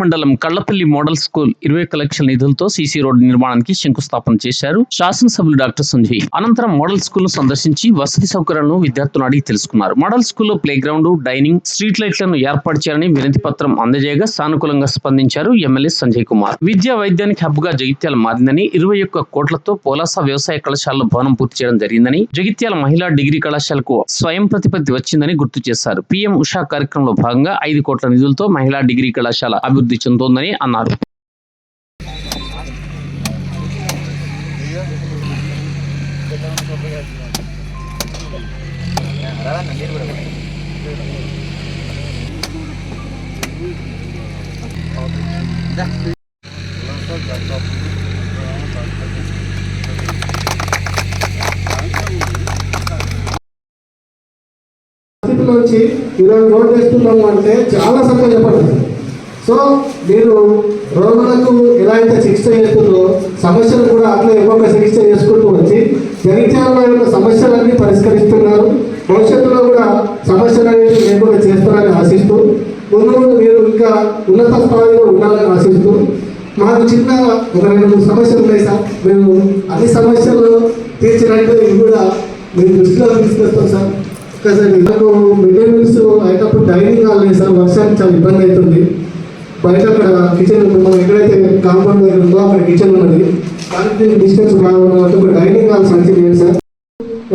మండలం Kallapalli model school ఇరవై ఒక్క లక్షల నిధులతో సీసీ రోడ్డు నిర్మాణానికి శంకుస్థాపన చేశారు. శాసనసభ్యులు డాక్టర్ సంజయ్ అనంతరం మోడల్ స్కూల్ను సందర్శించి వసతి సౌకర్యాలను విద్యార్థులను అడిగి తెలుసుకున్నారు. మోడల్ స్కూల్లో ప్లే గ్రౌండ్ డైనింగ్ స్ట్రీట్ లైట్లను ఏర్పాటు చేయాలని వినతి పత్రం అందజేయగా సానుకూలంగా స్పందించారు ఎమ్మెల్యే సంజయ్ కుమార్. విద్యా వైద్యానికి హబ్గా జగిత్యాల మారిందని ఇరవై ఒక్క కోట్లతో పోలాస వ్యవసాయ కళాశాలలో భవనం పూర్తి చేయడం జరిగిందని జగిత్యాల మహిళా డిగ్రీ కళాశాలకు స్వయం ప్రతిపత్తి వచ్చిందని గుర్తు చేశారు. పీఎం ఉషా కార్యక్రమంలో భాగంగా ఐదు కోట్ల నిధులతో మహిళా డిగ్రీ కళాశాల అభివృద్ధి అభివృద్ధి చెందుతోందని అన్నారు. స్థితిలోంచి ఈరోజు రోడ్ వేస్తున్నాము అంటే చాలా సంతోషపడుతుంది సో మీరు రోగులకు ఎలా అయితే చికిత్స చేస్తుందో సమస్యలు కూడా అట్లా ఒక్కొక్క చికిత్స చేసుకుంటూ వచ్చి జగిత్యాలలో యొక్క సమస్యలన్నీ పరిష్కరిస్తున్నారు. భవిష్యత్తులో కూడా సమస్యలు అనేవి లేకుండా చేస్తారని ఆశిస్తూ ముందు ముందు మీరు ఇంకా ఉన్నత స్థాయిలో ఉండాలని ఆశిస్తూ మాకు చిన్న ఒక రెండు మూడు సమస్యలు ఉన్నాయి సార్. మేము అన్ని సమస్యలు తీర్చినట్టు ఇవి కూడా మేము దృష్టిలో తీసుకొస్తాం సార్. ఒకసారి నాకు మిడ్ మీల్స్ అయినప్పుడు డైనింగ్ హాల్ లేదు సార్. వర్షానికి చాలా ఇబ్బంది అవుతుంది. బయట అక్కడ కిచెన్ మనం ఎక్కడైతే కాంపౌండ్ దగ్గర ఉందో అక్కడ కిచెన్ ఉన్నది. దానికి డిస్టెన్స్ బాగుంది ఒక డైనింగ్ హాల్ సంచి లేదు సార్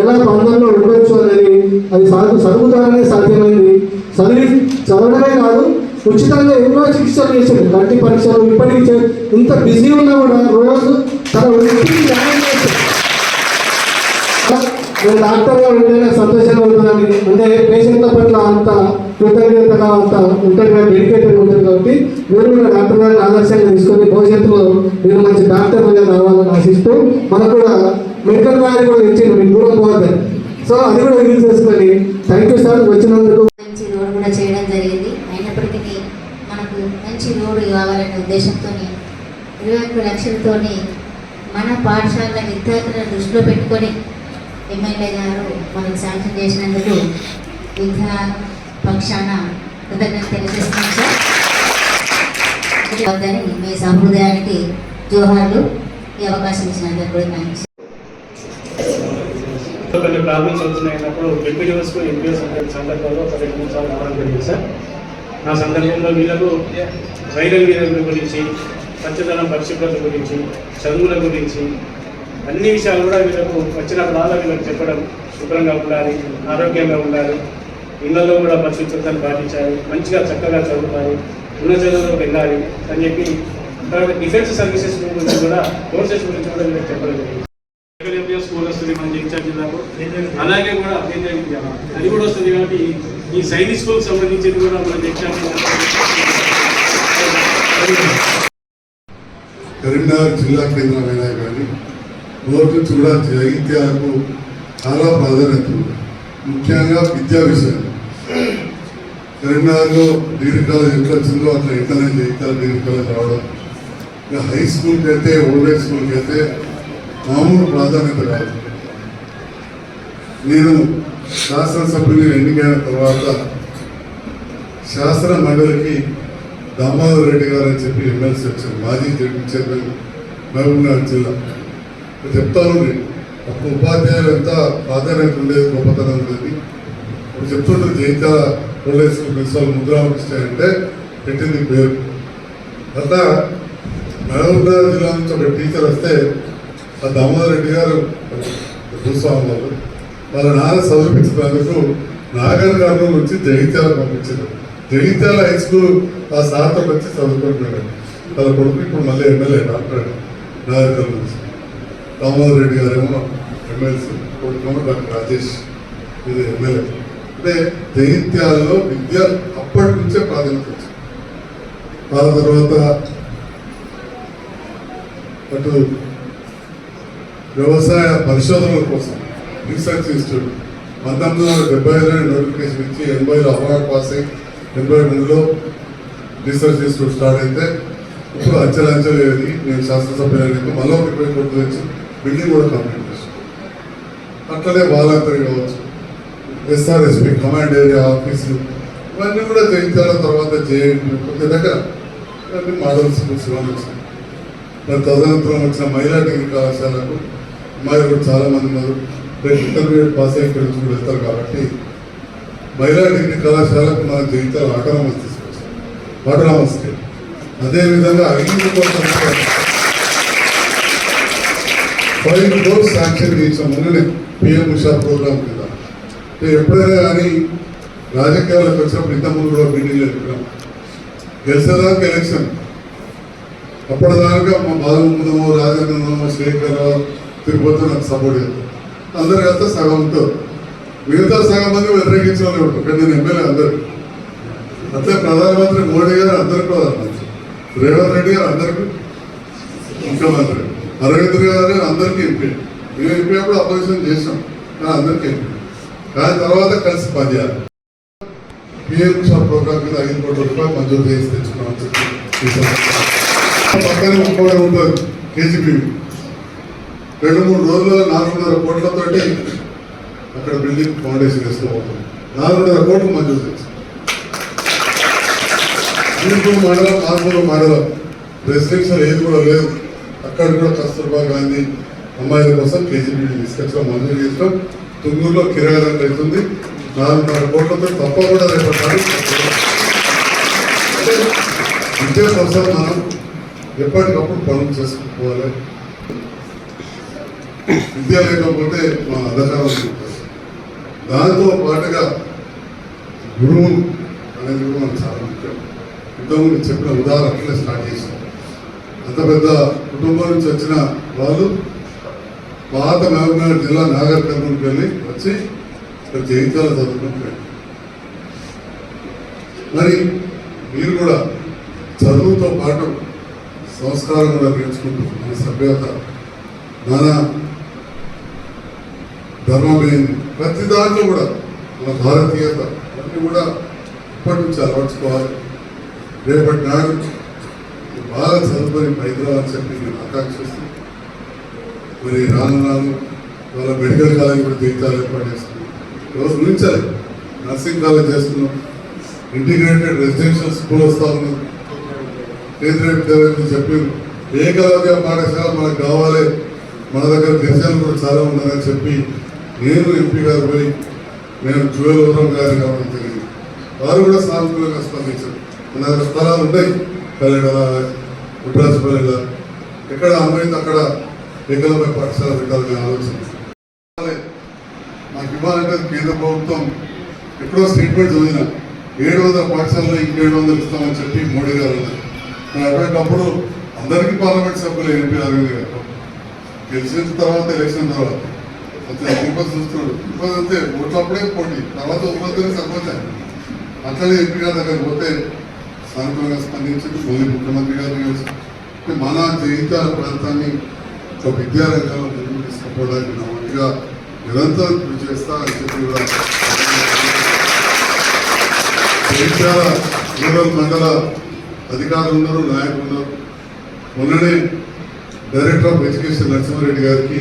ఎలా పందంలో ఉండొచ్చు అనేది అది సాగు చదువు సాధ్యమైంది. చదివి చదవడమే కాదు ఉచితంగా ఎన్నో చికిత్సలు చేశాడు కంటి పరీక్షలు ఇప్పటికీ ఇంత బిజీ ఉన్నా కూడా రోజు తన నేను డాక్టర్గా ఉంటేనే సంతోషంగా ఉంటుందని అంటే పేషెంట్ల పట్ల అంత కృతజ్ఞతగా అంత ఉంటారుగా డెడికేటెడ్ ఉంటుంది కాబట్టి మీరు కూడా డాక్టర్ గారిని ఆదర్శంగా తీసుకొని భవిష్యత్తులో మీరు మంచి డాక్టర్గా రావాలని ఆశిస్తూ మనకు కూడా మెడికల్ వ్యాలీ కూడా ఇచ్చింది మీకు దూరం పోవద్దని సో అది కూడా యూజ్ చేసుకొని థ్యాంక్ యూ సార్ వచ్చినందుకు మంచి రోడ్ కూడా చేయడం జరిగింది. అయినప్పటికీ మనకు మంచి రోడ్ కావాలనే ఉద్దేశంతో ఇరవై ఒక్క లక్షలతో మన పాఠశాల విద్యార్థులను దృష్టిలో పెట్టుకొని ఎమ్మెల్యే గారు మనకు శాంక్షన్ చేసినందుకు విద్యా పక్షాన కృతజ్ఞత తెలియజేస్తున్నాం సార్. మీ సంప్రదాయానికి జోహార్లు ఈ అవకాశం ఇచ్చినందుకు కూడా థ్యాంక్స్ కొన్ని ప్రాబ్లమ్స్ వచ్చినాయినప్పుడు ఎంపీడీఓస్కు ఎంపీఓస్ సందర్భంలో ఒక రెండు మూడు సార్లు రావడం జరిగింది సార్. నా సందర్భంలో వీళ్ళకు వైరల్ వీరల గురించి పచ్చదనం పరిశుభ్రత గురించి చదువుల గురించి అన్ని విషయాలు కూడా వీళ్ళకు వచ్చినప్పుడల్లా వీళ్ళకి చెప్పడం శుభ్రంగా ఉండాలి ఆరోగ్యంగా ఉండాలి ఇళ్ళలో కూడా పరిశుభ్రతను పాటించాలి మంచిగా చక్కగా చదువుతారు ఉన్న చదువులకు వెళ్ళాలి అని చెప్పి తర్వాత డిఫెన్స్ సర్వీసెస్ గురించి కూడా కోర్సెస్ గురించి కూడా వీళ్ళకి చెప్పడం జరిగింది. స్కూల్ వస్తుంది మన జగిత్యాల అలాగే కూడా అది కూడా వస్తుంది కాబట్టి ఈ సైనిక్ స్కూల్ సంబంధించింది కూడా మన జగిత్యాల కరీంనగర్ జిల్లా కేంద్రమైనా కానీ నుంచి కూడా జగిత్యాలకు చాలా ప్రాధాన్యత ముఖ్యంగా విద్యా విషయం కరీంనగర్లో డిగ్రీ కాలేజ్ ఎట్లా వచ్చిందో అట్లా ఇంటర్నెట్ జగిత్యాల డిగ్రీ కాలేజ్ రావడం. ఇక హై స్కూల్కి అయితే ఓల్డ్ స్కూల్కి అయితే మామూలు ప్రాధాన్యత కాదు నేను శాసనసభ్యుని ఎన్నికైన తర్వాత శాసన మండలికి దామోదర్ రెడ్డి గారు అని చెప్పి ఎమ్మెల్సీ వచ్చారు. మాజీ జడ్పీ చైర్మన్ మహబూబ్నగర్ జిల్లా. చెప్తాను నేను. అప్పుడు ఉపాధ్యాయులు ఎంత ప్రాధాన్యత ఉండేది గొప్పతనం ఉండేది. చెప్తుంటారు జైత్యాల పోలీస్ ప్రిన్సిపల్ ముద్రామకృష్ణ అంటే పెట్టింది పేరు. అట్లా మహబూబ్నగర్ జిల్లా నుంచి ఒక టీచర్ వస్తే ఆ దామోదర్ రెడ్డి గారు భూస్వామి గారు వాళ్ళ నాన్న చదివించినందుకు నాగర్ గారు నుంచి జగిత్యాల పంపించారు. జగిత్యాల హై స్కూల్ ఆ సార్తో వచ్చి చదువుకుంటున్నాడు. వాళ్ళ కొడుకు ఇప్పుడు మళ్ళీ ఎమ్మెల్యే డాక్టర్ నాగర్ గారు నుంచి దామోదర్ రెడ్డి గారేమో ఎమ్మెల్సీ కొడుకు డాక్టర్ రాజేష్. ఇది ఎమ్మెల్యే అంటే దైత్యాలలో విద్య అప్పటి నుంచే ప్రాధాన్యత వచ్చింది. తర్వాత అటు వ్యవసాయ పరిశోధనల కోసం రీసెర్చ్ ఇన్స్టిట్యూట్ పంతొమ్మిది వందల డెబ్బై ఐదులో నోటిఫికేషన్ ఇచ్చి ఎనభైలో అవార్డు పాస్ అయ్యి ఎనభై మూడులో రీసెర్చ్ ఇన్స్టిట్యూట్ స్టార్ట్ అయితే ఇప్పుడు అంచెలు అంచెలు ఏది నేను శాస్త్రసభ్యులైతే మళ్ళీ ఒక ఇరవై కోట్లు తెచ్చి బిల్డింగ్ కూడా కంప్లీట్ చేస్తాను అట్లనే వాలంతరి కావచ్చు ఎస్ఆర్ఎస్పి కమాండ్ ఏరియా ఆఫీసులు ఇవన్నీ కూడా జయించాల తర్వాత చేయండి కొద్ది దగ్గర. కానీ మోడల్స్ స్కూల్స్ వచ్చినాయి మరి తదనంతరం వచ్చిన మహిళా డిగ్రీ కళాశాలకు అమ్మాయిలు కూడా చాలామంది ఉన్నారు. ఇంటర్మీడియట్ పాస్ అయ్యి ఇక్కడి నుంచి కూడా వెళ్తారు కాబట్టి మహిళా డిగ్రీ కళాశాలకు మన జీవితాలు ఆటోనమస్ తీసుకొచ్చాం. ఆటోనమస్ అదేవిధంగా ఐదు కోసం ఫైవ్ క్రోర్స్ శాంక్షన్ చేసాం మొన్ననే పిఎం ఉషా ప్రోగ్రామ్ కింద అంటే ఎప్పుడైనా కానీ రాజకీయాలకు వచ్చినప్పుడు ఇంతకుముందు కూడా మీటింగ్ చెప్పినాం గెలిచేదానికి ఎలక్షన్. అప్పటిదాకా మా బాలముందమో రాజేంద్రమో శేఖర్ తిరుపతి నాకు సపోర్ట్ చేస్తాం అందరు కలిస్తే సగం ఉంటారు మిగతా సగం మంది వ్యతిరేకించిన వాళ్ళు ఉంటారు. కానీ నేను ఎమ్మెల్యే అందరు. అట్లే ప్రధానమంత్రి మోడీ గారు అందరికీ ప్రధానమంత్రి రేవంత్ రెడ్డి గారు అందరికీ ముఖ్యమంత్రి. అరవింద్ గారు అందరికీ ఎంపీ. మేము ఎంపీ అప్పుడు అపోజిషన్ చేసాం కానీ అందరికీ ఎంపీ. దాని తర్వాత కలిసి పనిచేయాలి. పిఎం షాప్ ప్రోగ్రామ్ మీద ఐదు కోట్ల రూపాయలు మంజూరు చేసి తెచ్చుకున్నామని చెప్పి పక్కనే ఇంకోటి ఉంటుంది కేజీబీ రెండు మూడు రోజుల్లో నాలుగున్నర కోట్లతోటి అక్కడ బిల్డింగ్ ఫౌండేషన్ వేసుకోబోతుంది. నాలుగున్నర కోట్లు మంజూరు చేసి ఈర్పూర్ మండలం ఆర్మూరు మండలం. రెసిడెన్షియల్ ఏది కూడా లేదు. అక్కడ కూడా కస్తూర్బా గాంధీ అమ్మాయిల కోసం కేజీబీ తీసుకొచ్చడం మంజూరు చేసినాం. తుంగూరులో కిరాయి రంగం అవుతుంది. నాలుగున్నర కోట్లతో తప్పకుండా రేపటి అంటే విద్యా కోసం మనం ఎప్పటికప్పుడు పనులు చేసుకుపోవాలి విద్య లేకపోతే మా అధకారం దాంతో పాటుగా గురువు అనేది కూడా మనకు చాలా ముఖ్యం. ఇంతకుముందు చెప్పిన ఉదాహరణలే స్టార్ట్ చేసాం అంత పెద్ద కుటుంబం నుంచి వచ్చిన వాళ్ళు పాత మహబూబ్నగర్ జిల్లా నాగర్ కర్నూలుకి వెళ్ళి వచ్చి ఇక్కడ జయించాల చదువుకుంటున్నారు మరి మీరు కూడా చదువుతో పాటు సంస్కారం కూడా నేర్చుకుంటూ మన సభ్యత మన ధర్మమేంది ప్రతి దాంట్లో కూడా మన భారతీయత అన్నీ కూడా ఇప్పటి నుంచి అలవర్చుకోవాలి. రేపటి నాడు బాగా చదువుకొని హైదరాబాద్ చెప్పి నేను ఆకాంక్షిస్తున్నాను. మరి రాను రాను వాళ్ళ మెడికల్ కాలేజ్ కూడా జీవితాలు ఏర్పాటు చేస్తున్నాం రోజు నుంచాలి. నర్సింగ్ కాలేజ్ చేస్తున్నాం. ఇంటిగ్రేటెడ్ రెసిడెన్షియల్ స్కూల్ వస్తా ఉన్నాం కేంద్రీయ చెప్పి ఏకలవ్య పాఠశాల మనకు కావాలి. మన దగ్గర గిరిజనులు కూడా చాలా ఉన్నారని చెప్పి నేను ఎంపీ గారు పోయి నేను జువెలవరం గారు కావడం జరిగింది. వారు కూడా సానుకూలంగా స్పందించారు. మన దగ్గర స్థలాలు ఉన్నాయి కల్లెడల ఉడ్రాజపల్లిలో ఎక్కడ అమ్మాయింది అక్కడ ఏకలవ్య పాఠశాల పెట్టాలనే ఆలోచన నాకు ఇవ్వాలంటే కేంద్ర ప్రభుత్వం ఎక్కడో స్టేట్మెంట్ చదివిన ఏడు వందల పాఠశాలలో ఇంకేడు వందలు ఇస్తామని చెప్పి మోడీ గారు అన్నారు అటువంటిప్పుడు అందరికీ పార్లమెంట్ సభ్యులు ఎంపీ అరవింద్ గారు గెలిచిన తర్వాత ఎలక్షన్ తర్వాత అంతే తిరుపతి చూస్తున్నాడు తిరుపతి అంతే ఓట్లప్పుడే పోటీ తర్వాత ఉపయోగం సర్పంచ్ అట్లనే ఎంపీ గారి దగ్గర పోతే సానుకూలంగా స్పందించి మోదీ ముఖ్యమంత్రి గారు కలిసి మన జయించాల ప్రాంతాన్ని ఒక విద్యారంగంలో ముందుకు తీసుకుపోవడానికి నా వంతుగా నిరంతరం కృషి చేస్తా అని చెప్పి కూడా రూరల్ మండల అధికారులు ఉన్నారు నాయకులు ఉన్నారు మొన్ననే డైరెక్టర్ ఆఫ్ ఎడ్యుకేషన్ నరసింహారెడ్డి గారికి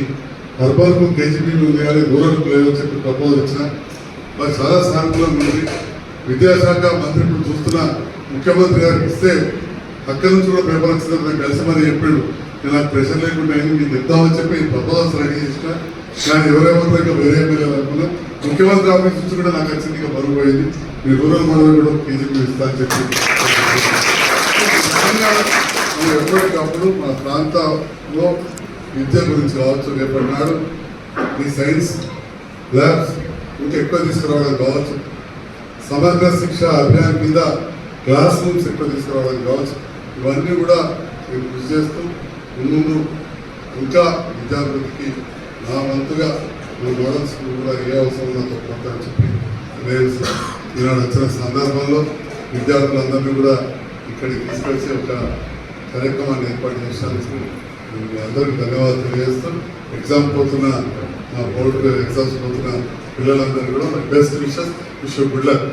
అర్బన్కు కేజీబీ ఉంది కానీ రూరల్కు లేదని చెప్పి ప్రపోజల్ ఇచ్చిన. మరి చాలా సానుకూలంగా ఉంది విద్యాశాఖ మంత్రి ఇప్పుడు చూస్తున్న ముఖ్యమంత్రి గారికి ఇస్తే అక్కడి నుంచి కూడా పేపర్ వచ్చిందని కలిసి మరి చెప్పాడు. నేను నాకు ప్రెషర్ లేకుండా అయింది. మీకు ఇద్దామని చెప్పి ప్రపోజల్స్ రెడీ చేసిన. కానీ ఎవరెవరిలో ఇంకా వేరే ఎమ్మెల్యే అనుకున్నా. ముఖ్యమంత్రి ఆఫీస్ నుంచి కూడా నాకు వచ్చింది ఇంకా బరువు పోయింది. మీ రూరల్ మండలి కూడా కేజీపీ ఇస్తా అని చెప్పి. ఎప్పటికప్పుడు మా ప్రాంతంలో విద్య గురించి కావచ్చు రేపటి నాడు ఈ సైన్స్ ల్యాబ్స్ ఇంకా ఎక్కువ తీసుకురావడం కావచ్చు సమగ్ర శిక్ష అభియాన్ కింద క్లాస్ రూమ్స్ ఎక్కువ తీసుకురావడం కావచ్చు ఇవన్నీ కూడా మేము కృషి చేస్తూ ముందు ఇంకా విద్యాభివృద్ధికి నా వంతుగా నా మోడల్ స్కూల్ కూడా ఏ అవసరం ఉందో కొంత అని చెప్పి నేను ఈనాడు వచ్చిన సందర్భంలో విద్యార్థులందరినీ కూడా ఇక్కడికి తీసుకొచ్చి ఒక కార్యక్రమాన్ని ఏర్పాటు చేసినందుకు నేను మీ అందరికీ ధన్యవాదాలు తెలియజేస్తూ ఎగ్జామ్ పోతున్న నా బోర్డు ఎగ్జామ్స్ పోతున్న పిల్లలందరూ కూడా best wishes wish good luck.